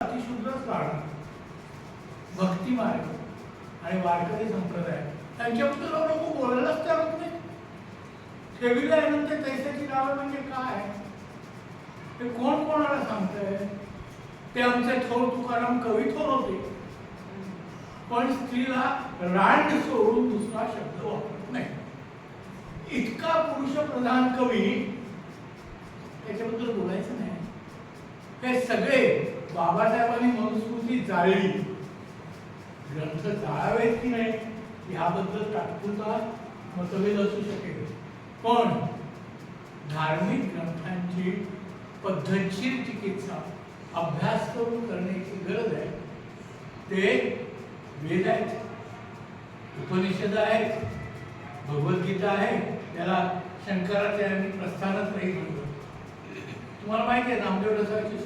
अतिशुद्धच काढणं भक्ती मार्ग आणि वारकरी संप्रदाय. त्यांच्याबद्दल लोक बोलायलाच तयार नाही ठेवीला अनंत तैशाची नावं म्हणजे काय? ते कोण कोणाला सांगतंय? ते आमचे थोर तुकाराम कवी थोर होते. पण स्त्रीला रांड सोडून दुसरा शब्द वापरत नाही. इतका पुरुष प्रधान कवी त्याच्याबद्दल बोलायचं नाही. हे सगळे बाबासाहेबांनी मनुस्मृती जाळली. ग्रंथ जाळावेत की नाही याबद्दल तात्पुरता मतभेद असू शकेल. पण धार्मिक ग्रंथांची पद्धतशीर चिकित्सा अभ्यास करून करण्याची गरज आहे. ते वेद आहेत उपनिषद आहेत भगवद्गीता आहे त्याला शंकराचार्यांनी प्रस्थानच नाही म्हणलं. तुम्हाला माहिती आहे नामदेव रसाची